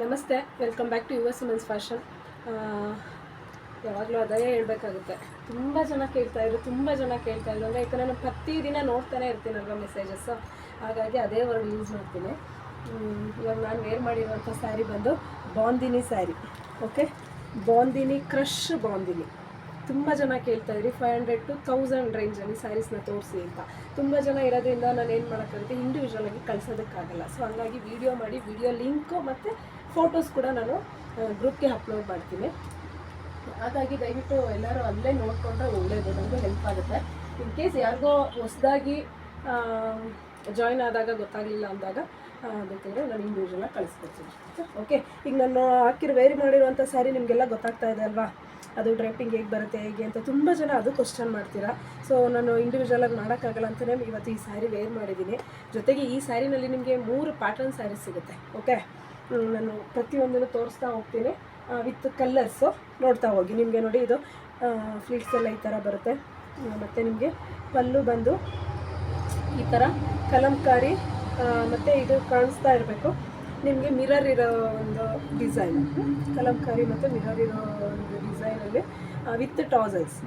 ನಮಸ್ತೆ welcome back to U S women's fashion ಯಾವಾಗಲೂ ಅದೇ ಹೇಳಬೇಕಾಗುತ್ತೆ. ತುಂಬ ಜನ ಕೇಳ್ತಾ ಇದ್ರು, ತುಂಬ ಜನ ಕೇಳ್ತಾ ಇದ್ರು. ಅಂದರೆ ಯಾಕಂದರೆ ನಾನು ಪ್ರತಿದಿನ ನೋಡ್ತಾನೆ ಇರ್ತೀನಲ್ವ ಮೆಸೇಜಸ್ಸು ಹಾಗಾಗಿ ಅದೇ ವರ್ಡ್ ಯೂಸ್ ಮಾಡ್ತೀನಿ. ಇವಾಗ ನಾನು ವೇರ್ ಮಾಡಿರುವಂಥ ಸ್ಯಾರಿ ಬಂದು bandhani sari okay bandhani crush bandhani. ತುಂಬ ಜನ ಕೇಳ್ತಾ ಇದ್ರಿ ಫೈವ್ ಹಂಡ್ರೆಡ್ ಟು ತೌಸಂಡ್ ರೇಂಜಲ್ಲಿ ಸ್ಯಾರೀಸ್ನ ತೋರಿಸಿ ಅಂತ. ತುಂಬ ಜನ ಇರೋದ್ರಿಂದ ನಾನು ಏನು ಮಾಡೋಕ್ಕಾಗುತ್ತೆ ಇಂಡಿವಿಜುವಲ್ ಆಗಿ ಕಳ್ಸೋದಕ್ಕಾಗಲ್ಲ. ಸೊ ಹಂಗಾಗಿ ವಿಡಿಯೋ ಮಾಡಿ ವಿಡಿಯೋ ಲಿಂಕು ಮತ್ತು ಫೋಟೋಸ್ ಕೂಡ ನಾನು ಗ್ರೂಪ್ಗೆ ಅಪ್ಲೋಡ್ ಮಾಡ್ತೀನಿ. ಹಾಗಾಗಿ ದಯವಿಟ್ಟು ಎಲ್ಲರೂ ಅಲ್ಲೇ ನೋಡಿಕೊಂಡ್ರೆ ಒಳ್ಳೆಯದು ನಮಗೆ ಹೆಲ್ಪ್ ಆಗುತ್ತೆ. ಇನ್ ಕೇಸ್ ಯಾರಿಗೋ ಹೊಸದಾಗಿ ಜಾಯ್ನ್ ಆದಾಗ ಗೊತ್ತಾಗಲಿಲ್ಲ ಅಂದಾಗ ಅದಕ್ಕೆ ನಾನು ಇಂಡಿವಿಜುವಲಾಗಿ ಕಳಿಸ್ಕೊಡ್ತೀನಿ. ಓಕೆ ಈಗ ನಾನು ಹಾಕಿರೋ ವೇರಿ ಮಾಡಿರುವಂಥ ಸ್ಯಾರಿ ನಿಮಗೆಲ್ಲ ಗೊತ್ತಾಗ್ತಾ ಇದೆ ಅಲ್ವಾ? ಅದು ಡ್ರೈಪಿಂಗ್ ಹೇಗೆ ಬರುತ್ತೆ, ಹೇಗೆ ಅಂತ ತುಂಬ ಜನ ಅದು ಕ್ವಶನ್ ಮಾಡ್ತೀರಾ? ಸೊ ನಾನು ಇಂಡಿವಿಜುವಲಾಗಿ ಮಾಡೋಕ್ಕಾಗಲ್ಲ ಅಂತಲೇ ಇವತ್ತು ಈ ಸ್ಯಾರಿ ವೇರ್ ಮಾಡಿದ್ದೀನಿ. ಜೊತೆಗೆ ಈ ಸ್ಯಾರಿನಲ್ಲಿ ನಿಮಗೆ ಮೂರು ಪ್ಯಾಟರ್ನ್ ಸ್ಯಾರಿ ಸಿಗುತ್ತೆ. ಓಕೆ ನಾನು ಪ್ರತಿಯೊಂದನ್ನು ತೋರಿಸ್ತಾ ಹೋಗ್ತೀನಿ. ವಿತ್ ಕಲ್ಲರ್ಸು ನೋಡ್ತಾ ಹೋಗಿ. ನಿಮಗೆ ನೋಡಿ ಇದು ಫ್ಲೀಟ್ಸ್ ಎಲ್ಲ ಈ ಥರ ಬರುತ್ತೆ. ಮತ್ತು ನಿಮಗೆ ಪಲ್ಲು ಬಂದು ಈ ಥರ ಕಲಂಕಾರಿ ಮತ್ತು ಇದು ಕಾಣಿಸ್ತಾ ಇರಬೇಕು. ನಿಮಗೆ ಮಿರರ್ ಇರೋ ಒಂದು ಡಿಸೈನ್ ಕಲಂಕಾರಿ ಮತ್ತು ಮಿರರ್ ಇರೋ ಒಂದು ಡಿಸೈನಲ್ಲಿ ವಿತ್ ಟಾಸಲ್ಸ್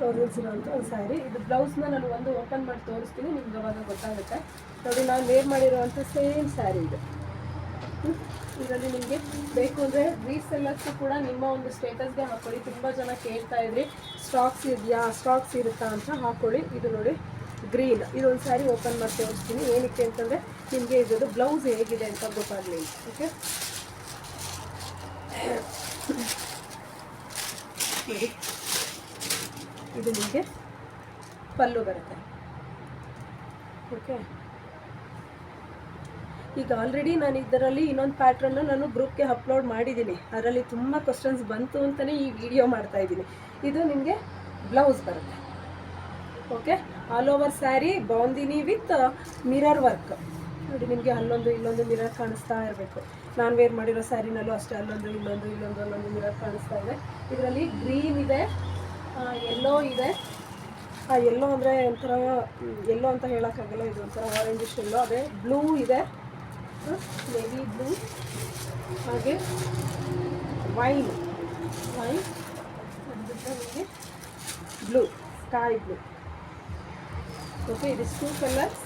ಟಾಸಲ್ಸ್ ಇರೋವಂಥ ಒಂದು ಸ್ಯಾರಿ ಇದು ಬ್ಲೌಸ್ನ ನಾನು ಒಂದು ಓಪನ್ ಮಾಡಿ ತೋರಿಸ್ತೀನಿ. ನಿಮ್ಗೆ ಅವಾಗ ಗೊತ್ತಾಗುತ್ತೆ. ನೋಡಿ, ನಾನು ವೇರ್ ಮಾಡಿರೋವಂಥ ಸೇಮ್ ಸ್ಯಾರಿ ಇದು. ಇದರಲ್ಲಿ ನಿಮಗೆ ಬೇಕು ಅಂದರೆ ರೀಸೆಲ್ಲರ್ಸು ಕೂಡ ನಿಮ್ಮ ಒಂದು ಸ್ಟೇಟಸ್ಗೆ ಹಾಕೊಳ್ಳಿ. ತುಂಬ ಜನ ಕೇಳ್ತಾ ಇದ್ರಿ ಸ್ಟಾಕ್ಸ್ ಇದೆಯಾ? ಸ್ಟಾಕ್ಸ್ ಇರುತ್ತಾ? ಅಂತ ಹಾಕೊಳ್ಳಿ. ಇದು ನೋಡಿ ಗ್ರೀನ್ ಇದೊಂದು ಸ್ಯಾರಿ ಓಪನ್ ಮಾಡಿ ತೋರಿಸ್ತೀನಿ. ಏನಕ್ಕೆ ಅಂತಂದರೆ ನಿಮಗೆ ಇದರದ್ದು ಬ್ಲೌಸ್ ಹೇಗಿದೆ ಅಂತ ಗೊತ್ತಾಗಲಿ. ಓಕೆ ಇದು ನಿಮಗೆ ಪಲ್ಲು ಬರುತ್ತೆ. ಓಕೆ ಈಗ ಆಲ್ರೆಡಿ ನಾನು ಇದರಲ್ಲಿ ಇನ್ನೊಂದು ಪ್ಯಾಟ್ರನ್ನು ನಾನು ಗ್ರೂಪ್ಗೆ ಅಪ್ಲೋಡ್ ಮಾಡಿದ್ದೀನಿ. ಅದರಲ್ಲಿ ತುಂಬ ಕ್ವಶನ್ಸ್ ಬಂತು ಅಂತಲೇ ಈ ವಿಡಿಯೋ ಮಾಡ್ತಾ ಇದ್ದೀನಿ. ಇದು ನಿಮಗೆ ಬ್ಲೌಸ್ ಬರುತ್ತೆ. Okay all over sari bandhani with mirror work ನೋಡಿ ನಿಮಗೆ ಅಲ್ಲೊಂದು ಇಲ್ಲೊಂದು ಮಿರರ್ ಕಾಣಿಸ್ತಾ ಇರಬೇಕು. ನಾನು ವೇರ್ ಮಾಡಿರೋ ಸ್ಯಾರಿನಲ್ಲೂ ಅಷ್ಟೇ, ಅಲ್ಲೊಂದು, ಇಲ್ಲೊಂದು ಇಲ್ಲೊಂದು, ಅಲ್ಲೊಂದು ಮಿರರ್ ಕಾಣಿಸ್ತಾ ಇದೆ. ಇದರಲ್ಲಿ ಗ್ರೀನ್ ಇದೆ ಎಲ್ಲೋ ಇದೆ. ಆ ಎಲ್ಲೋ ಅಂದರೆ ಒಂಥರ ಎಲ್ಲೋ ಅಂತ ಹೇಳೋಕ್ಕಾಗಲ್ಲ, ಇದು ಒಂಥರ ಆರೆಂಜಿಶ್ ಎಲ್ಲೋ ಅದೇ ಬ್ಲೂ ಇದೆ. ನೇವಿ ಬ್ಲೂ ಹಾಗೆ ವೈನ್ ವೈನ್ ನಮಗೆ blue sky blue okay two colours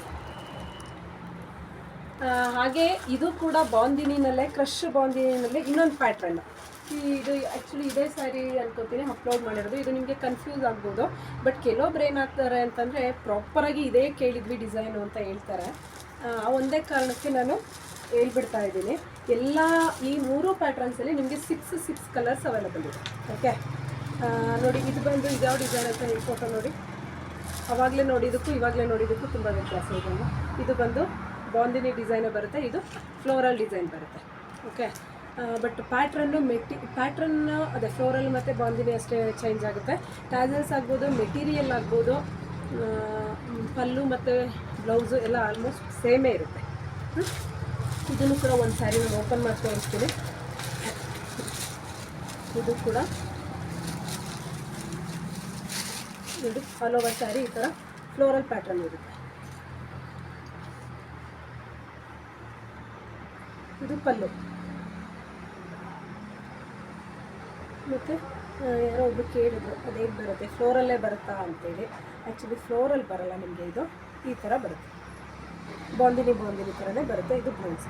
ಹಾಗೆ ಇದು ಕೂಡ ಬಾಂದಿನಿನಲ್ಲೇ ಕ್ರಶ್ ಬಾಂದಿನಿನಲ್ಲೇ ಇನ್ನೊಂದು ಪ್ಯಾಟ್ರನ್ ಇದು ಆ್ಯಕ್ಚುಲಿ ಇದೇ ಸ್ಯಾರಿ ಅನ್ಕೋತೀನಿ ಅಪ್ಲೋಡ್ ಮಾಡಿರೋದು. ಇದು ನಿಮಗೆ ಕನ್ಫ್ಯೂಸ್ ಆಗ್ಬೋದು. ಬಟ್ ಕೆಲವೊಬ್ರು ಏನಾಗ್ತಾರೆ ಅಂತಂದರೆ ಪ್ರಾಪರಾಗಿ ಇದೇ ಕೇಳಿದ್ವಿ ಡಿಸೈನು ಅಂತ ಹೇಳ್ತಾರೆ. ಒಂದೇ ಕಾರಣಕ್ಕೆ ನಾನು ಹೇಳ್ಬಿಡ್ತಾ ಇದ್ದೀನಿ. ಎಲ್ಲ ಈ ಮೂರು ಪ್ಯಾಟ್ರನ್ಸಲ್ಲಿ ನಿಮಗೆ ಸಿಕ್ಸ್ ಸಿಕ್ಸ್ ಕಲರ್ಸ್ ಅವೈಲಬಲ್ ಇದೆ. ಓಕೆ ನೋಡಿ, ಇದು ಬಂದು ಇದ್ಯಾವ ಡಿಸೈನ್ ಅಂತ ಫೋಟೋ ನೋಡಿ. ಅವಾಗಲೇ ನೋಡಿದ್ದಕ್ಕೂ ಇವಾಗಲೇ ನೋಡಿದ್ದಕ್ಕೂ ತುಂಬ ವ್ಯತ್ಯಾಸ ಇದೆ ಇದು ಬಂದು ಬಾಂದಿನಿ ಡಿಸೈನೇ ಬರುತ್ತೆ, ಇದು ಫ್ಲೋರಲ್ ಡಿಸೈನ್ ಬರುತ್ತೆ. ಓಕೆ ಬಟ್ ಪ್ಯಾಟ್ರನ್ನು ಮೆಟಿ ಪ್ಯಾಟ್ರನ್ನು ಅದೇ ಫ್ಲೋರಲ್ ಮತ್ತು ಬಾಂದಿನಿ ಅಷ್ಟೇ ಚೇಂಜ್ ಆಗುತ್ತೆ. ಟ್ಯಾಸಲ್ಸ್ ಆಗ್ಬೋದು ಮೆಟೀರಿಯಲ್ ಆಗ್ಬೋದು ಪಲ್ಲು ಮತ್ತು ಬ್ಲೌಸು ಎಲ್ಲ ಆಲ್ಮೋಸ್ಟ್ ಸೇಮೇ ಇರುತ್ತೆ? ಇದನ್ನು ಕೂಡ ಒಂದು ಸ್ಯಾರಿ ನಾನು ಓಪನ್ ಮಾಡಿ ತೋರಿಸ್ತೀನಿ ಇದು ಕೂಡ ಇದು ಆಲ್ ಓವರ್ ಸ್ಯಾರಿ ಈ ಥರ ಫ್ಲೋರಲ್ ಪ್ಯಾಟರ್ನ್ ಇರುತ್ತೆ. ಇದು ಪಲ್ಲು. ಮತ್ತು ಯಾರೋ ಒಬ್ರು ಕೇಳಿದ್ರು, ಅದೇ ಬರುತ್ತೆ ಫ್ಲೋರಲ್ಲೇ ಬರುತ್ತಾ ಅಂತೇಳಿ. ಆ್ಯಕ್ಚುಲಿ ಫ್ಲೋರಲ್ಲಿ ಬರಲ್ಲ ನಿಮಗೆ ಇದು, ಈ ಥರ ಬರುತ್ತೆ. ಬಾಂದಿನಿ ಬಾಂದಿನಿ ಥರನೇ ಬರುತ್ತೆ ಇದು ಬ್ಲೌಸ್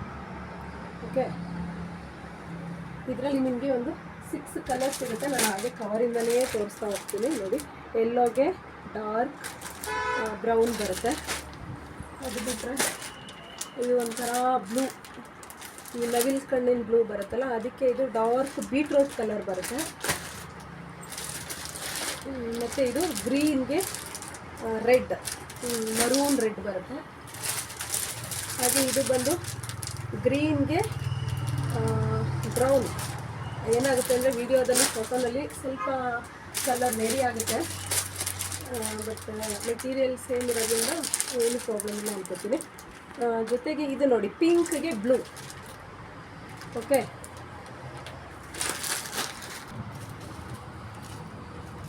ಓಕೆ ಇದರಲ್ಲಿ ನಿಮಗೆ ಒಂದು ಸಿಕ್ಸ್ ಕಲರ್ ಸಿಗುತ್ತೆ. ನಾನು ಹಾಗೆ ಕವರಿಂದಲೇ ತೋರಿಸ್ತಾ ಹೋಗ್ತೀನಿ, ನೋಡಿ. ಎಲ್ಲೋಗೆ ಡಾರ್ಕ್ ಬ್ರೌನ್ ಬರುತ್ತೆ. ಅದು ಬಿಟ್ಟರೆ ಇದು ಒಂಥರ ಬ್ಲೂ ಈ ನವಿಲ್ ಕಣ್ಣಿನ ಬ್ಲೂ ಬರುತ್ತಲ್ಲ, ಅದಕ್ಕೆ ಇದು ಡಾರ್ಕ್ ಬೀಟ್ರೋಟ್ ಕಲರ್ ಬರುತ್ತೆ. ಮತ್ತು ಇದು ಗ್ರೀನ್ಗೆ ರೆಡ್ ಮರೂನ್ ರೆಡ್ ಬರುತ್ತೆ. ಹಾಗೆ ಇದು ಬಂದು ಗ್ರೀನ್ಗೆ ಬ್ರೌನ್. ಏನಾಗುತ್ತೆ ಅಂದರೆ ವಿಡಿಯೋದಲ್ಲಿ ಫೋಟೋನಲ್ಲಿ ಸ್ವಲ್ಪ ಕಲರ್ ವೇರಿ ಆಗುತ್ತೆ. ಬಟ್ ಮೆಟೀರಿಯಲ್ ಸೇಮ್ ಇರೋದ್ರಿಂದ ಏನು ಪ್ರಾಬ್ಲಮ್ ಇಲ್ಲ ಅನ್ಕೋತೀನಿ. ಜೊತೆಗೆ ಇದು ನೋಡಿ ಪಿಂಕ್ಗೆ ಬ್ಲೂ ಓಕೆ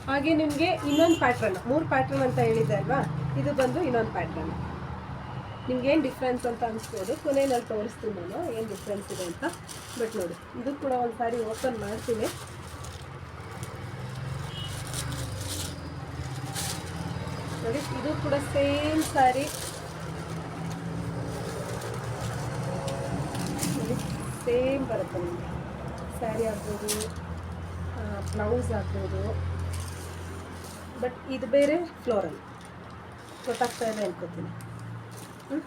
ಹಾಗೆ ನಿಮಗೆ ಇನ್ನೊಂದು ಪ್ಯಾಟ್ರನ್ ಮೂರು ಪ್ಯಾಟ್ರನ್ ಅಂತ ಹೇಳಿದ್ದೆ ಅಲ್ವಾ? ಇದು ಬಂದು ಇನ್ನೊಂದು ಪ್ಯಾಟ್ರನ್ ನಿಮ್ಗೆ ಏನು ಡಿಫ್ರೆನ್ಸ್ ಅಂತ ಅನಿಸ್ಬೋದು? ಕೊನೆಯಲ್ಲಿ ತೋರಿಸ್ತೀನಿ ನಾನು, ಏನು ಡಿಫ್ರೆನ್ಸ್ ಇದೆ ಅಂತ. ಬಟ್ ನೋಡಿ, ಇದು ಕೂಡ ಒಂದು ಸಾರಿ ಓಪನ್ ಮಾಡ್ತೀನಿ. ನೋಡಿ, ಇದು ಕೂಡ ಸೇಮ್ ಸಾರಿ. ಸೇಮ್ ಬರುತ್ತೆ ನಿಮಗೆ. ಸ್ಯಾರಿ ಆಗ್ಬೋದು ಬ್ಲೌಸ್ ಆಗ್ಬೋದು. ಬಟ್ ಇದು ಬೇರೆ ಫ್ಲೋರಲ್ ಗೊತ್ತಾಗ್ತಾ ಇದೆ ಅನ್ಕೋತೀನಿ.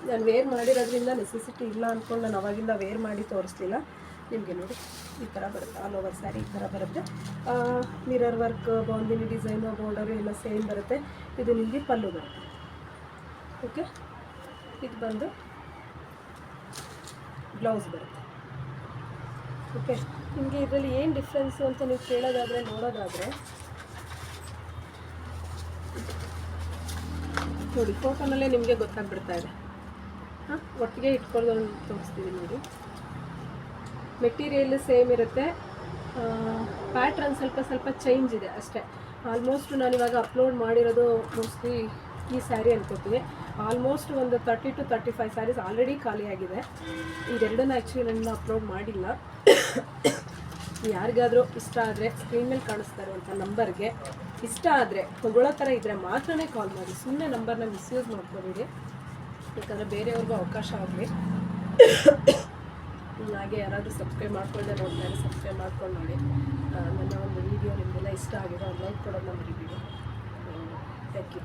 ನಾನು ವೇರ್ ಮಾಡಿರೋದ್ರಿಂದ ನೆಸೆಸಿಟಿ ಇಲ್ಲ ಅಂದ್ಕೊಂಡು ನಾನು ಅವಾಗಿಂದ ವೇರ್ ಮಾಡಿ ತೋರಿಸ್ಲಿಲ್ಲ. ನಿಮಗೆ ನೋಡಿ, ಈ ಥರ ಬರುತ್ತೆ. ಆಲ್ ಓವರ್ ಸ್ಯಾರಿ ಈ ಥರ ಬರುತ್ತೆ. Mirror work bandhani design border ಎಲ್ಲ ಸೇಮ್ ಬರುತ್ತೆ. ಇದು ನಿಮಗೆ ಪಲ್ಲು ಬರುತ್ತೆ. ಓಕೆ ಇದು ಬಂದು ಬ್ಲೌಸ್ ಬರುತ್ತೆ. ಓಕೆ ನಿಮಗೆ ಇದರಲ್ಲಿ ಏನು ಡಿಫ್ರೆನ್ಸು ಅಂತ ನೀವು ಕೇಳೋದಾದರೆ, ನೋಡೋದಾದರೆ ನೋಡಿ ಫೋಟೋನಲ್ಲೇ ನಿಮಗೆ ಗೊತ್ತಾಗ್ಬಿಡ್ತಾ ಇದೆ. ಹಾಂ? ಒಟ್ಟಿಗೆ ಇಟ್ಕೊಂಡು ತೋರಿಸ್ತೀವಿ ನೋಡಿ. ಮೆಟೀರಿಯಲ್ ಸೇಮ್ ಇರುತ್ತೆ. ಪ್ಯಾಟ್ರನ್ ಸ್ವಲ್ಪ ಸ್ವಲ್ಪ ಚೇಂಜ್ ಇದೆ ಅಷ್ಟೇ. ಆಲ್ಮೋಸ್ಟ್ ನಾನು ಇವಾಗ ಅಪ್ಲೋಡ್ ಮಾಡಿರೋದು ಮೋಸ್ಟ್ಲಿ ಈ ಸ್ಯಾರಿ ಅನ್ಕೋತೀನಿ. ಆಲ್ಮೋಸ್ಟ್ ಒಂದು thirty two thirty five sarees already ಖಾಲಿಯಾಗಿದೆ. ಇದೆರಡನ್ನ ಆ್ಯಕ್ಚುಲಿ ನನ್ನ ಅಪ್ಲೋಡ್ ಮಾಡಿಲ್ಲ. ಯಾರಿಗಾದರೂ ಇಷ್ಟ ಆದರೆ ಸ್ಕ್ರೀನ್ ಮೇಲೆ ಕಾಣಿಸ್ತಾ ಇರುವಂಥ ನಂಬರ್ಗೆ. ಇಷ್ಟ ಆದರೆ ತಗೊಳ್ಳೋ ಥರ ಇದ್ದರೆ ಮಾತ್ರನೇ ಕಾಲ್ ಮಾಡಿ. ಸುಮ್ಮನೆ ನಂಬರ್ನ ಮಿಸ್ಯೂಸ್ ಮಾಡ್ಕೊಬೇಡಿ. ಯಾಕಂದರೆ ಬೇರೆಯವ್ರಿಗೂ ಅವಕಾಶ ಆಗಲಿ. ಹಾಗೆ ಯಾರಾದರೂ ಸಬ್ಸ್ಕ್ರೈಬ್ ಮಾಡ್ಕೊಳ್ಳದೆ ನೋಡ್ತಾರೆ ಸಬ್ಸ್ಕ್ರೈಬ್ ಮಾಡ್ಕೊಂಡು ನೋಡಿ. ನನ್ನ ಒಂದು ವಿಡಿಯೋ ನಿಮಗೆಲ್ಲ ಇಷ್ಟ ಆಗಿದೆ ಲೈಕ್ ಕೊಡೋದನ್ನ ಮರಿಬೇಡಿ. Thank you